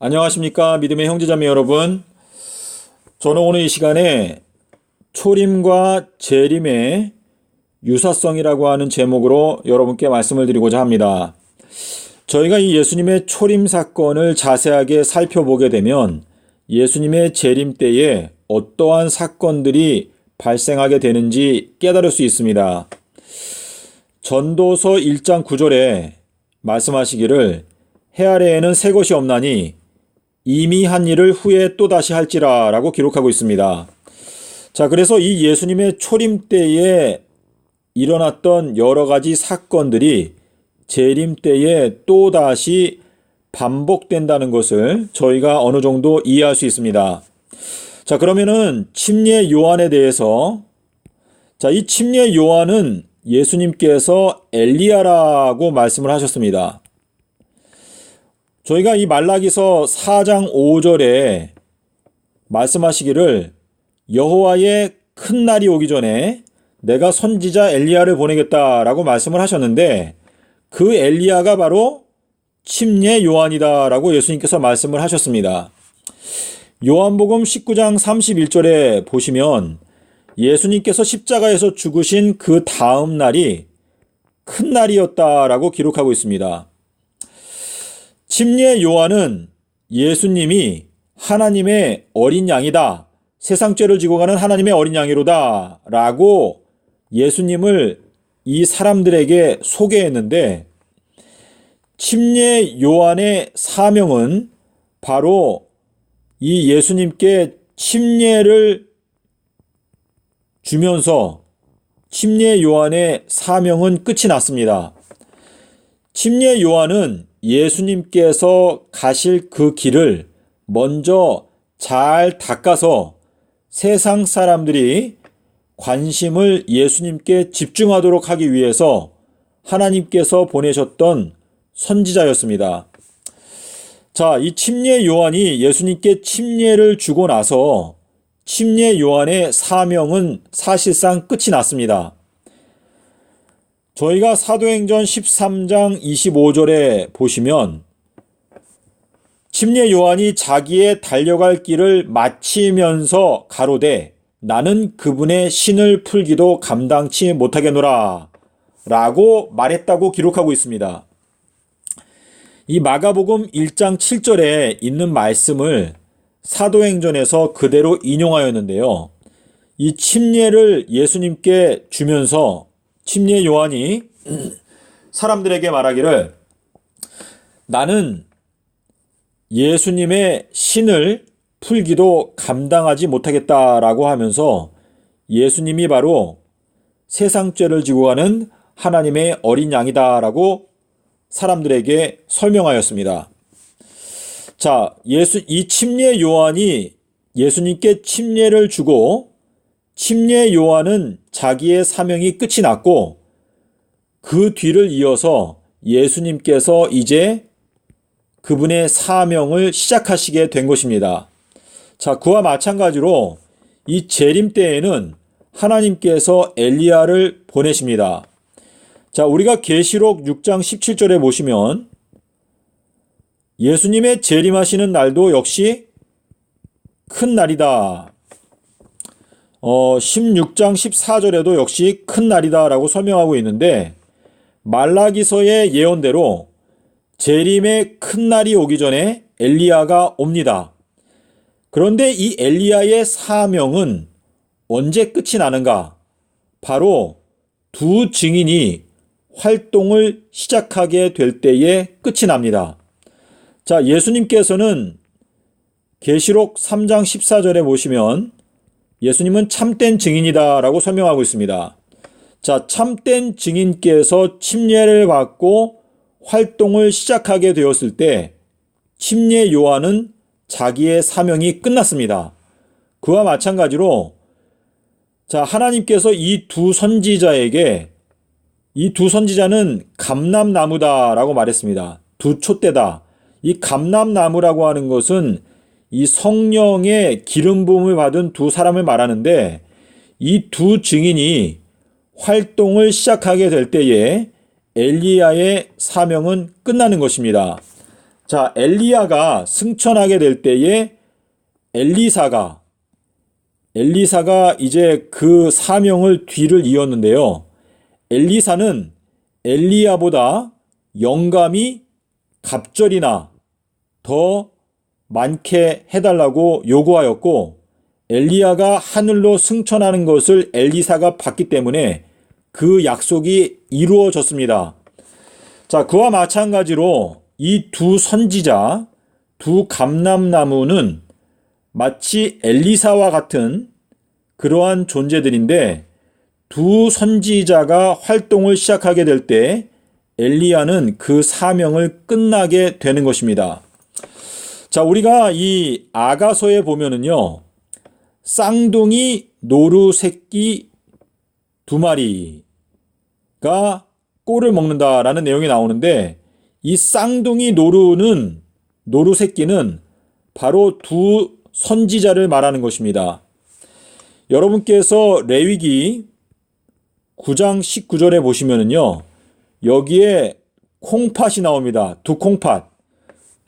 안녕하십니까 믿음의 형제자매 여러분. 저는 오늘 이 시간에 초림과 재림의 유사성이라고 하는 제목으로 여러분께 말씀을 드리고자 합니다. 저희가 이 예수님의 초림 사건을 자세하게 살펴보게 되면 예수님의 재림 때에 어떠한 사건들이 발생하게 되는지 깨달을 수 있습니다. 전도서 1장 9절에 말씀하시기를 해 아래에는 새 것이 없나니 이미 한 일을 후에 또다시 할지라 라고 기록하고 있습니다. 자, 그래서 이 예수님의 초림 때에 일어났던 여러 가지 사건들이 재림 때에 또다시 반복된다는 것을 저희가 어느 정도 이해할 수 있습니다. 자, 그러면은 침례 요한에 대해서 자, 이 침례 요한은 예수님께서 엘리야라고 말씀을 하셨습니다. 저희가 이 말라기서 4장 5절에 말씀하시기를 여호와의 큰 날이 오기 전에 내가 선지자 엘리야를 보내겠다라고 말씀을 하셨는데 그 엘리야가 바로 침례 요한이다라고 예수님께서 말씀을 하셨습니다. 요한복음 19장 31절에 보시면 예수님께서 십자가에서 죽으신 그 다음 날이 큰 날이었다라고 기록하고 있습니다. 침례 요한은 예수님이 하나님의 어린 양이다. 세상 죄를 지고 가는 하나님의 어린 양이로다. 라고 예수님을 이 사람들에게 소개했는데 침례 요한의 사명은 바로 이 예수님께 침례를 주면서 침례 요한의 사명은 끝이 났습니다. 침례 요한은 예수님께서 가실 그 길을 먼저 잘 닦아서 세상 사람들이 관심을 예수님께 집중하도록 하기 위해서 하나님께서 보내셨던 선지자였습니다. 자, 이 침례 요한이 예수님께 침례를 주고 나서 침례 요한의 사명은 사실상 끝이 났습니다. 저희가 사도행전 13장 25절에 보시면 침례 요한이 자기의 달려갈 길을 마치면서 가로되 나는 그분의 신을 풀기도 감당치 못하겠노라 라고 말했다고 기록하고 있습니다. 이 마가복음 1장 7절에 있는 말씀을 사도행전에서 그대로 인용하였는데요. 이 침례를 예수님께 주면서 침례 요한이 사람들에게 말하기를 나는 예수님의 신을 풀기도 감당하지 못하겠다라고 하면서 예수님이 바로 세상 죄를 지고 가는 하나님의 어린 양이다라고 사람들에게 설명하였습니다. 자, 예수, 이 침례 요한이 예수님께 침례를 주고 침례 요한은 자기의 사명이 끝이 났고 그 뒤를 이어서 예수님께서 이제 그분의 사명을 시작하시게 된 것입니다. 자, 그와 마찬가지로 이 재림 때에는 하나님께서 엘리야를 보내십니다. 자, 우리가 계시록 6장 17절에 보시면 예수님의 재림하시는 날도 역시 큰 날이다. 어, 16장 14절에도 역시 큰 날이다라고 설명하고 있는데 말라기서의 예언대로 재림의 큰 날이 오기 전에 엘리야가 옵니다. 그런데 이 엘리야의 사명은 언제 끝이 나는가? 바로 두 증인이 활동을 시작하게 될 때에 끝이 납니다. 자, 예수님께서는 계시록 3장 14절에 보시면 예수님은 참된 증인이다라고 설명하고 있습니다. 자, 참된 증인께서 침례를 받고 활동을 시작하게 되었을 때 침례 요한은 자기의 사명이 끝났습니다. 그와 마찬가지로 자, 하나님께서 이 두 선지자에게 이 두 선지자는 감람나무다라고 말했습니다. 두 촛대다. 이 감람나무라고 하는 것은 이 성령의 기름 부음을 받은 두 사람을 말하는데 이 두 증인이 활동을 시작하게 될 때에 엘리야의 사명은 끝나는 것입니다. 자, 엘리야가 승천하게 될 때에 엘리사가 엘리사가 이제 그 사명을 뒤를 이었는데요. 엘리사는 엘리야보다 영감이 갑절이나 더 많게 해달라고 요구하였고 엘리야가 하늘로 승천하는 것을 엘리사가 봤기 때문에 그 약속이 이루어졌습니다. 자, 그와 마찬가지로 이 두 선지자, 두 감람나무는 마치 엘리사와 같은 그러한 존재들인데 두 선지자가 활동을 시작하게 될 때 엘리야는 그 사명을 끝나게 되는 것입니다. 자, 우리가 이 아가서에 보면은요, 쌍둥이 노루 새끼 두 마리가 꼴을 먹는다라는 내용이 나오는데 이 쌍둥이 노루는 노루 새끼는 바로 두 선지자를 말하는 것입니다. 여러분께서 레위기 9장 19절에 보시면은요. 여기에 콩팥이 나옵니다. 두 콩팥.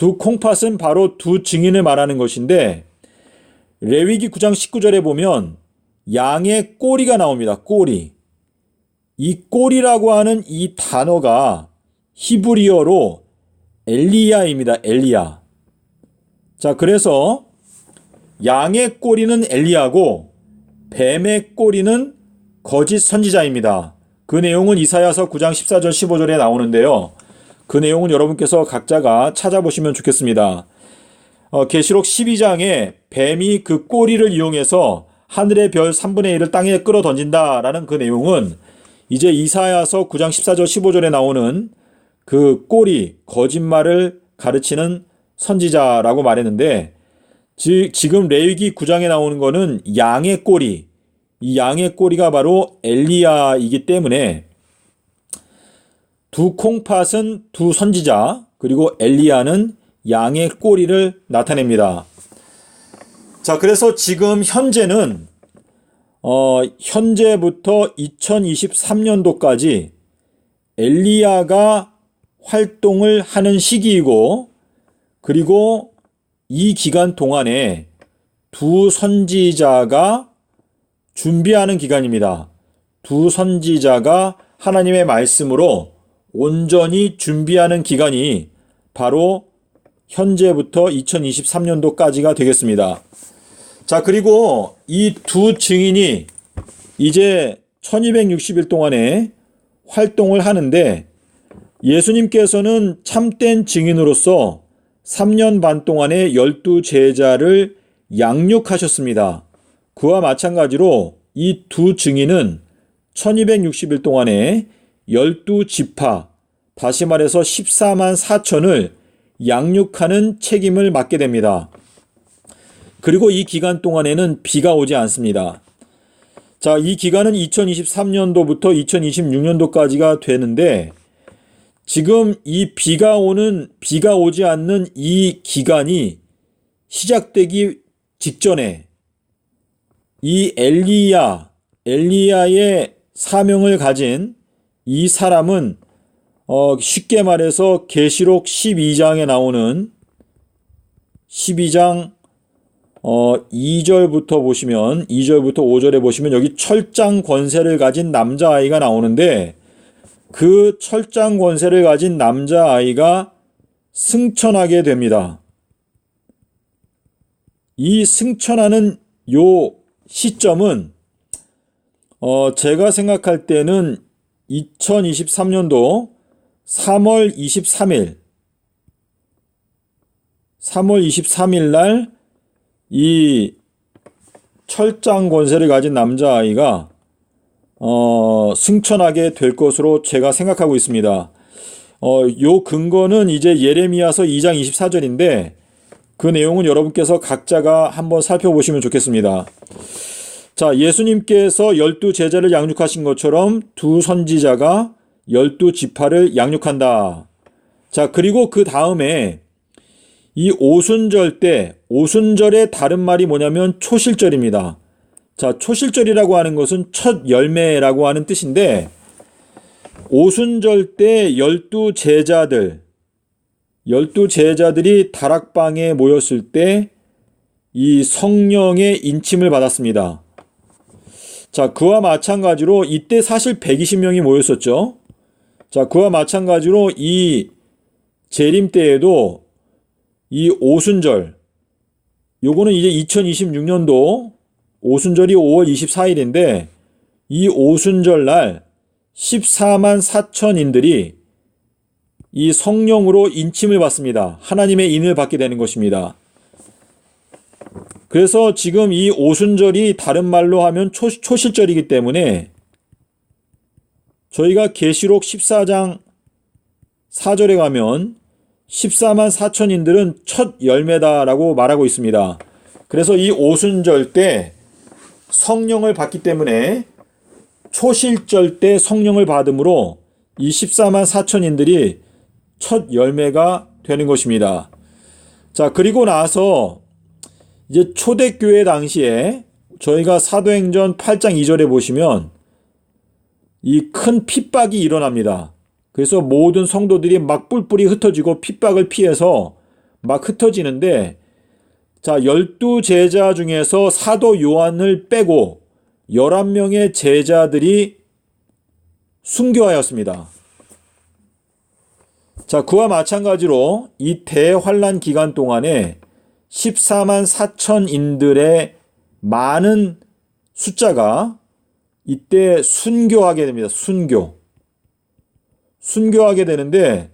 두 콩팥은 바로 두 증인을 말하는 것인데 레위기 9장 19절에 보면 양의 꼬리가 나옵니다. 꼬리. 이 꼬리라고 하는 이 단어가 히브리어로 엘리야입니다. 엘리야. 자, 그래서 양의 꼬리는 엘리야고 뱀의 꼬리는 거짓 선지자입니다. 그 내용은 이사야서 9장 14절 15절에 나오는데요. 그 내용은 여러분께서 각자가 찾아보시면 좋겠습니다. 어, 계시록 12장에 뱀이 그 꼬리를 이용해서 하늘의 별 3분의 1을 땅에 끌어 던진다라는 그 내용은 이제 이사야서 9장 14절 15절에 나오는 그 꼬리 거짓말을 가르치는 선지자라고 말했는데 지, 지금 레위기 9장에 나오는 거는 양의 꼬리 이 양의 꼬리가 바로 엘리야이기 때문에 두 콩팥은 두 선지자 그리고 엘리야는 양의 꼬리를 나타냅니다. 자, 그래서 지금 현재는 어, 현재부터 2023년도까지 엘리야가 활동을 하는 시기이고 그리고 이 기간 동안에 두 선지자가 준비하는 기간입니다. 두 선지자가 하나님의 말씀으로 온전히 준비하는 기간이 바로 현재부터 2023년도까지가 되겠습니다. 자, 그리고 이 두 증인이 이제 1260일 동안에 활동을 하는데 예수님께서는 참된 증인으로서 3년 반 동안에 열두 제자를 양육하셨습니다. 그와 마찬가지로 이 두 증인은 1260일 동안에 열두 지파, 다시 말해서 14만 4천을 양육하는 책임을 맡게 됩니다. 그리고 이 기간 동안에는 비가 오지 않습니다. 자, 이 기간은 2023년도부터 2026년도까지가 되는데 지금 이 비가 오는 비가 오지 않는 이 기간이 시작되기 직전에 이 엘리야 엘리야의 사명을 가진 이 사람은 어, 쉽게 말해서 계시록 12장에 나오는 12장 어, 2절부터 보시면 2절부터 5절에 보시면 여기 철장 권세를 가진 남자아이가 나오는데 그 철장 권세를 가진 남자아이가 승천하게 됩니다. 이 승천하는 요 시점은 어, 제가 생각할 때는 2023년도 3월 23일 3월 23일 날 이 철장 권세를 가진 남자아이가 어, 승천하게 될 것으로 제가 생각하고 있습니다. 어, 요 근거는 이제 예레미야서 2장 24절인데 그 내용은 여러분께서 각자가 한번 살펴보시면 좋겠습니다. 자, 예수님께서 열두 제자를 양육하신 것처럼 두 선지자가 열두 지파를 양육한다. 자, 그리고 그 다음에 이 오순절 때, 오순절의 다른 말이 뭐냐면 초실절입니다. 자, 초실절이라고 하는 것은 첫 열매라고 하는 뜻인데, 오순절 때 열두 제자들, 열두 제자들이 다락방에 모였을 때 이 성령의 인침을 받았습니다. 자, 그와 마찬가지로 이때 사실 120명이 모였었죠. 자, 그와 마찬가지로 이 재림 때에도 이 오순절, 요거는 이제 2026년도 오순절이 5월 24일인데 이 오순절 날 14만 4천인들이 이 성령으로 인침을 받습니다. 하나님의 인을 받게 되는 것입니다. 그래서 지금 이 오순절이 다른 말로 하면 초, 초실절이기 때문에 저희가 계시록 14장 4절에 가면 14만 4천인들은 첫 열매다라고 말하고 있습니다. 그래서 이 오순절 때 성령을 받기 때문에 초실절 때 성령을 받음으로 이 14만 4천인들이 첫 열매가 되는 것입니다. 자, 그리고 나서 이제 초대교회 당시에 저희가 사도행전 8장 2절에 보시면 이 큰 핍박이 일어납니다. 그래서 모든 성도들이 막 뿔뿔이 흩어지고 핍박을 피해서 막 흩어지는데 자, 열두 제자 중에서 사도 요한을 빼고 11명의 제자들이 순교하였습니다. 자, 그와 마찬가지로 이 대환란 기간 동안에 14만 4천인들의 많은 숫자가 이때 순교하게 됩니다. 순교. 순교하게 되는데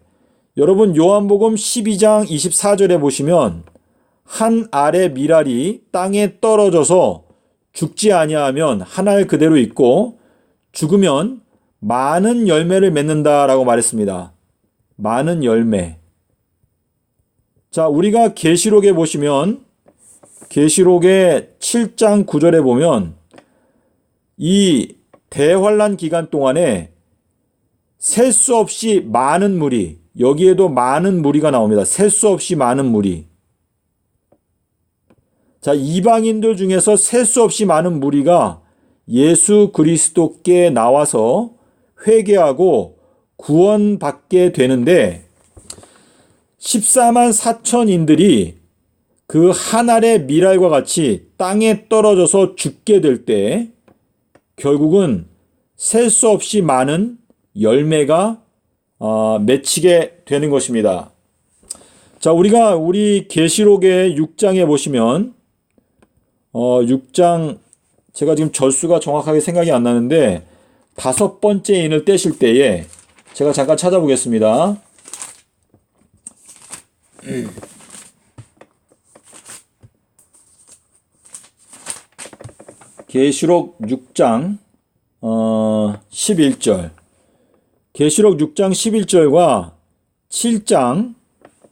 여러분 요한복음 12장 24절에 보시면 한 알의 미랄이 땅에 떨어져서 죽지 아니하면 한 알 그대로 있고 죽으면 많은 열매를 맺는다라고 말했습니다. 많은 열매. 자, 우리가 계시록에 보시면 계시록의 7장 9절에 보면 이 대환란 기간 동안에 셀 수 없이 많은 무리, 여기에도 많은 무리가 나옵니다. 셀 수 없이 많은 무리. 자, 이방인들 중에서 셀 수 없이 많은 무리가 예수 그리스도께 나와서 회개하고 구원받게 되는데 14만 4천인들이 그 한 알의 미랄과 같이 땅에 떨어져서 죽게 될 때 결국은 셀 수 없이 많은 열매가 어, 맺히게 되는 것입니다. 자, 우리가 우리 계시록의 6장에 보시면 어, 6장 제가 지금 절수가 정확하게 생각이 안 나는데 다섯 번째 인을 떼실 때에 제가 잠깐 찾아보겠습니다. 계시록 6장 어, 11절 계시록 6장 11절과 7장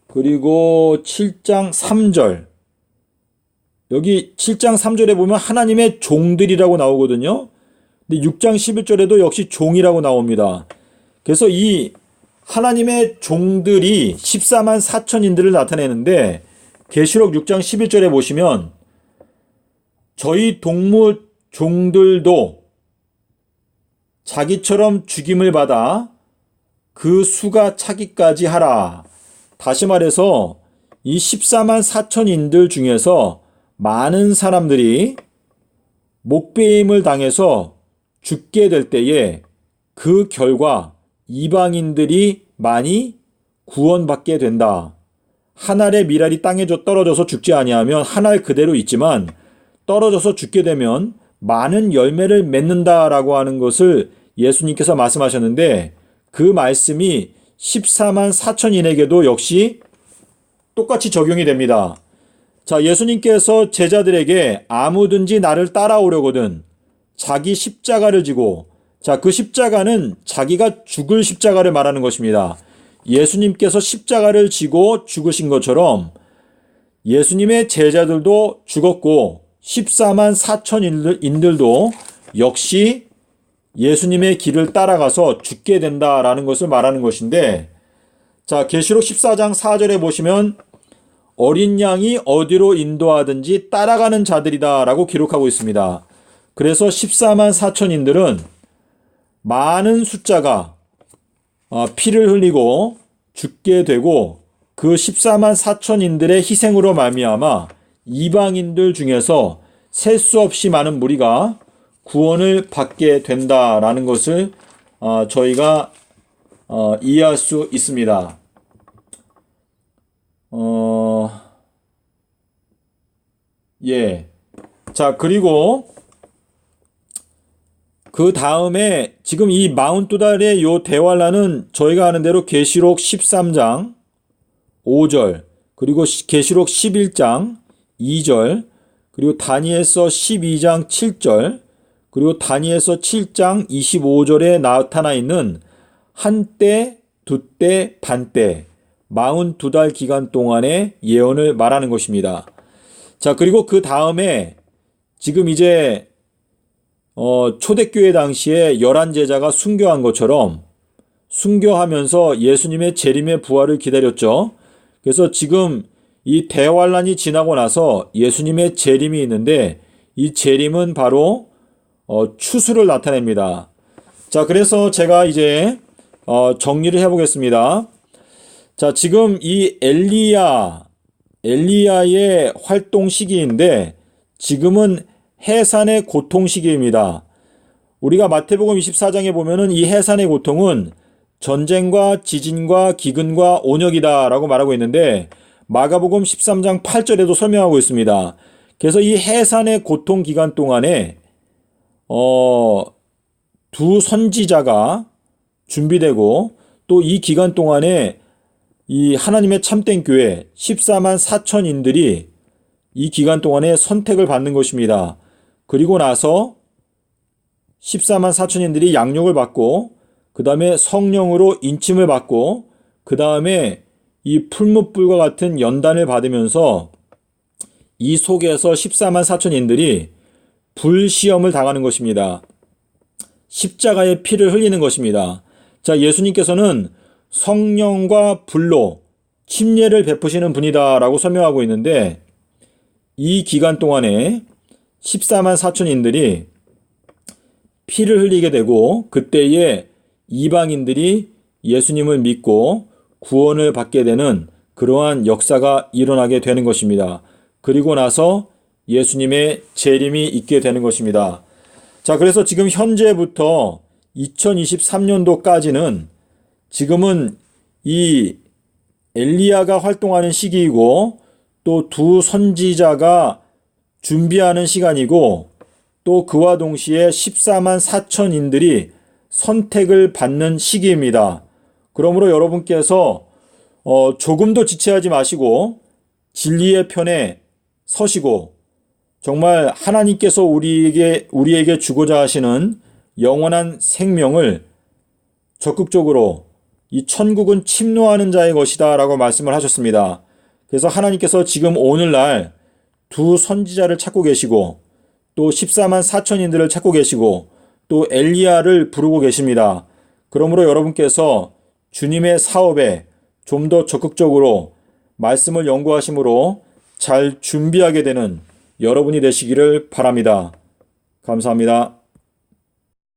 그리고 7장 3절 여기 7장 3절에 보면 하나님의 종들이라고 나오거든요. 근데 6장 11절에도 역시 종이라고 나옵니다. 그래서 이 하나님의 종들이 14만 4천인들을 나타내는데 계시록 6장 11절에 보시면 저희 동무 종들도 자기처럼 죽임을 받아 그 수가 차기까지 하라. 다시 말해서 이 14만 4천인들 중에서 많은 사람들이 목배임을 당해서 죽게 될 때에 그 결과 이방인들이 많이 구원받게 된다. 한 알의 미랄이 땅에 떨어져서 죽지 아니하면 한 알 그대로 있지만 떨어져서 죽게 되면 많은 열매를 맺는다라고 하는 것을 예수님께서 말씀하셨는데 그 말씀이 14만 4천인에게도 역시 똑같이 적용이 됩니다. 자, 예수님께서 제자들에게 아무든지 나를 따라오려거든 자기 십자가를 지고 자, 그 십자가는 자기가 죽을 십자가를 말하는 것입니다. 예수님께서 십자가를 지고 죽으신 것처럼 예수님의 제자들도 죽었고 14만 4천 인들도 역시 예수님의 길을 따라가서 죽게 된다라는 것을 말하는 것인데 자, 계시록 14장 4절에 보시면 어린 양이 어디로 인도하든지 따라가는 자들이다라고 기록하고 있습니다. 그래서 14만 4천인들은 많은 숫자가 어, 피를 흘리고 죽게 되고 그 14만 4천인들의 희생으로 말미암아 이방인들 중에서 셀 수 없이 많은 무리가 구원을 받게 된다라는 것을 어, 저희가 어, 이해할 수 있습니다. 어, 예. 자, 그리고 그 다음에 지금 이 마운트달의 요 대환란은 저희가 아는 대로 계시록 13장 5절 그리고 시- 계시록 11장 2절 그리고 다니엘서 12장 7절 그리고 다니엘서 7장 25절에 나타나 있는 한때, 두때, 반때, 마흔 두달 기간 동안의 예언을 말하는 것입니다. 자, 그리고 그 다음에 지금 이제 어, 초대교회 당시에 열한 제자가 순교한 것처럼 순교하면서 예수님의 재림의 부활을 기다렸죠. 그래서 지금 이 대환란이 지나고 나서 예수님의 재림이 있는데 이 재림은 바로 어, 추수를 나타냅니다. 자, 그래서 제가 이제 어, 정리를 해보겠습니다. 자, 지금 이 엘리야, 엘리야의 활동 시기인데 지금은 해산의 고통 시기입니다. 우리가 마태복음 24장에 보면은 이 해산의 고통은 전쟁과 지진과 기근과 온역이다 라고 말하고 있는데 마가복음 13장 8절에도 설명하고 있습니다. 그래서 이 해산의 고통 기간 동안에 어, 두 선지자가 준비되고 또 이 기간 동안에 이 하나님의 참된 교회 14만 4천 인들이 이 기간 동안에 선택을 받는 것입니다. 그리고 나서 14만 4천인들이 양육을 받고 그 다음에 성령으로 인침을 받고 그 다음에 이 풀무불과 같은 연단을 받으면서 이 속에서 14만 4천인들이 불시험을 당하는 것입니다. 십자가의 피를 흘리는 것입니다. 자, 예수님께서는 성령과 불로 침례를 베푸시는 분이다라고 설명하고 있는데 이 기간 동안에 14만 4천인들이 피를 흘리게 되고 그때에 이방인들이 예수님을 믿고 구원을 받게 되는 그러한 역사가 일어나게 되는 것입니다. 그리고 나서 예수님의 재림이 있게 되는 것입니다. 자, 그래서 지금 현재부터 2023년도까지는 지금은 이 엘리야가 활동하는 시기이고 또 두 선지자가 준비하는 시간이고 또 그와 동시에 14만 4천인들이 선택을 받는 시기입니다. 그러므로 여러분께서 어, 조금도 지체하지 마시고 진리의 편에 서시고 정말 하나님께서 우리에게 우리에게 주고자 하시는 영원한 생명을 적극적으로 이 천국은 침노하는 자의 것이다라고 말씀을 하셨습니다. 그래서 하나님께서 지금 오늘날 두 선지자를 찾고 계시고 또 14만 4천인들을 찾고 계시고 또 엘리야를 부르고 계십니다. 그러므로 여러분께서 주님의 사업에 좀 더 적극적으로 말씀을 연구하심으로 잘 준비하게 되는 여러분이 되시기를 바랍니다. 감사합니다.